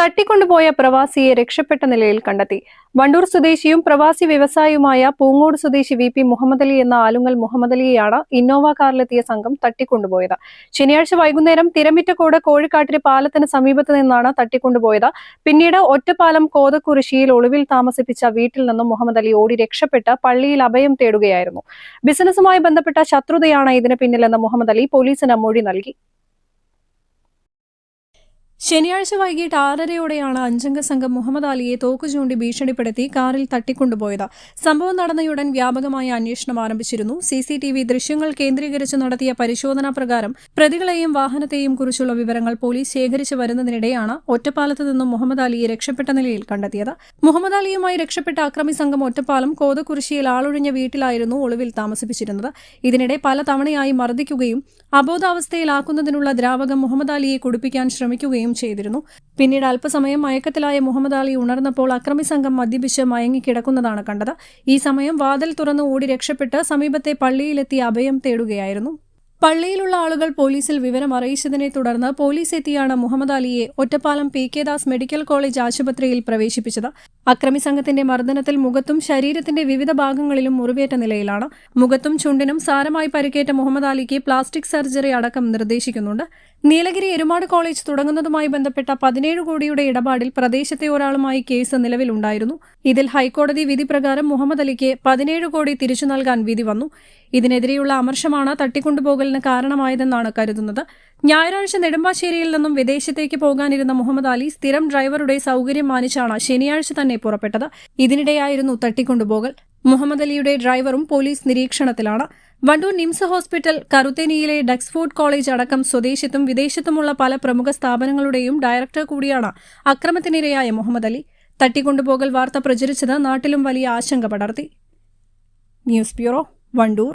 തട്ടിക്കൊണ്ടുപോയ പ്രവാസിയെ രക്ഷപ്പെട്ട നിലയിൽ കണ്ടെത്തി. വണ്ടൂർ സ്വദേശിയും പ്രവാസി വ്യവസായിയുമായ പൂങ്ങോട് സ്വദേശി വി പി മുഹമ്മദ് അലി എന്ന ആലുങ്ങൽ മുഹമ്മദ് അലിയെയാണ് ഇന്നോവ കാറിലെത്തിയ സംഘം തട്ടിക്കൊണ്ടുപോയത്. ശനിയാഴ്ച വൈകുന്നേരം തിരമിറ്റക്കോട് കോഴിക്കാട്ടിരി പാലത്തിന് സമീപത്ത് നിന്നാണ് തട്ടിക്കൊണ്ടുപോയത്. പിന്നീട് ഒറ്റപ്പാലം കോതക്കുറിശിയിൽ ഒളിവിൽ താമസിപ്പിച്ച വീട്ടിൽ നിന്നും മുഹമ്മദ് അലി ഓടി രക്ഷപ്പെട്ട് പള്ളിയിൽ അഭയം തേടുകയായിരുന്നു. ബിസിനസുമായി ബന്ധപ്പെട്ട ശത്രുതയാണ് ഇതിന് പിന്നിലെന്ന് മുഹമ്മദ് അലി പോലീസിന് മൊഴി നൽകി. ശനിയാഴ്ച വൈകിട്ട് ആറരയോടെയാണ് അഞ്ചംഗ സംഘം മുഹമ്മദ് അലിയെ തോക്കു ചൂണ്ടി ഭീഷണിപ്പെടുത്തി കാറിൽ തട്ടിക്കൊണ്ടുപോയത്. സംഭവം നടന്നയുടൻ വ്യാപകമായ അന്വേഷണം ആരംഭിച്ചിരുന്നു. സി സി ടി വി ദൃശ്യങ്ങൾ കേന്ദ്രീകരിച്ച് നടത്തിയ പരിശോധനാ പ്രകാരം പ്രതികളെയും വാഹനത്തെയും കുറിച്ചുള്ള വിവരങ്ങൾ പോലീസ് ശേഖരിച്ചു വരുന്നതിനിടെയാണ് ഒറ്റപ്പാലത്ത് നിന്നും മുഹമ്മദ് അലിയെ രക്ഷപ്പെട്ട നിലയിൽ കണ്ടെത്തിയത്. മുഹമ്മദ് അലിയുമായി രക്ഷപ്പെട്ട അക്രമി സംഘം ഒറ്റപ്പാലം കോതക്കുരിശിയിൽ ആളൊഴിഞ്ഞ വീട്ടിലായിരുന്നു ഒളിവിൽ താമസിപ്പിച്ചിരുന്നത്. ഇതിനിടെ പല തവണയായി മർദ്ദിക്കുകയും അബോധാവസ്ഥയിലാക്കുന്നതിനുള്ള ദ്രാവകം മുഹമ്മദ് അലിയെ കുടിപ്പിക്കാൻ ശ്രമിക്കുകയും ചെയ്തിരുന്നു. പിന്നീട് അല്പസമയം മയക്കത്തിലായ മുഹമ്മദ് അലി ഉണർന്നപ്പോൾ അക്രമി സംഘം മദ്യപിച്ച് മയങ്ങിക്കിടക്കുന്നതാണ് കണ്ടത്. ഈ സമയം വാതിൽ തുറന്ന് ഓടി രക്ഷപ്പെട്ട് സമീപത്തെ പള്ളിയിലെത്തി അഭയം തേടുകയായിരുന്നു. പള്ളിയിലുള്ള ആളുകൾ പോലീസിൽ വിവരം അറിയിച്ചതിനെ തുടർന്ന് പോലീസ് എത്തിയാണ് മുഹമ്മദ് അലിയെ Ottapalam P K Das medical college ആശുപത്രിയിൽ പ്രവേശിപ്പിച്ചത്. അക്രമി സംഘത്തിന്റെ മർദ്ദനത്തിൽ മുഖത്തും ശരീരത്തിന്റെ വിവിധ ഭാഗങ്ങളിലും മുറിവേറ്റ നിലയിലാണ്. മുഖത്തും ചുണ്ടിനും സാരമായി പരിക്കേറ്റ മുഹമ്മദ് അലിക്ക് പ്ലാസ്റ്റിക് സർജറി അടക്കം നിർദ്ദേശിക്കുന്നുണ്ട്. നീലഗിരി എരുമാട് കോളേജ് തുടങ്ങുന്നതുമായി ബന്ധപ്പെട്ട പതിനേഴ് കോടിയുടെ ഇടപാടിൽ പ്രദേശത്തെ ഒരാളുമായി കേസ് നിലവിലുണ്ടായിരുന്നു. ഇതിൽ ഹൈക്കോടതി വിധി പ്രകാരം മുഹമ്മദ് അലിക്ക് പതിനേഴ് കോടി തിരിച്ചു നൽകാൻ വിധി വന്നു. ഇതിനെതിരെയുള്ള അമർഷമാണ് തട്ടിക്കൊണ്ടുപോകലിന് കാരണമായതെന്നാണ് കരുതുന്നത്. ഞായറാഴ്ച നെടുമ്പാശ്ശേരിയിൽ നിന്നും വിദേശത്തേക്ക് പോകാനിരുന്ന മുഹമ്മദ് അലി സ്ഥിരം ഡ്രൈവറുടെ സൗകര്യം മാനിച്ചാണ് ശനിയാഴ്ച തന്നെ പുറപ്പെട്ടത്. ഇതിനിടെയായിരുന്നു തട്ടിക്കൊണ്ടുപോകൽ. മുഹമ്മദ് അലിയുടെ ഡ്രൈവറും പോലീസ് നിരീക്ഷണത്തിലാണ്. വണ്ടൂർ നിംസ് ഹോസ്പിറ്റൽ കറുത്തേനിയിലെ ഡെക്സ്ഫോർഡ് കോളേജ് അടക്കം സ്വദേശത്തും വിദേശത്തുമുള്ള പല പ്രമുഖ സ്ഥാപനങ്ങളുടെയും ഡയറക്ടർ കൂടിയാണ് അക്രമത്തിനിരയായ മുഹമ്മദ് അലി. തട്ടിക്കൊണ്ടുപോകൽ വാർത്ത പ്രചരിച്ചത് നാട്ടിലും വലിയ ആശങ്ക പടർത്തി. News bureau Wandoor.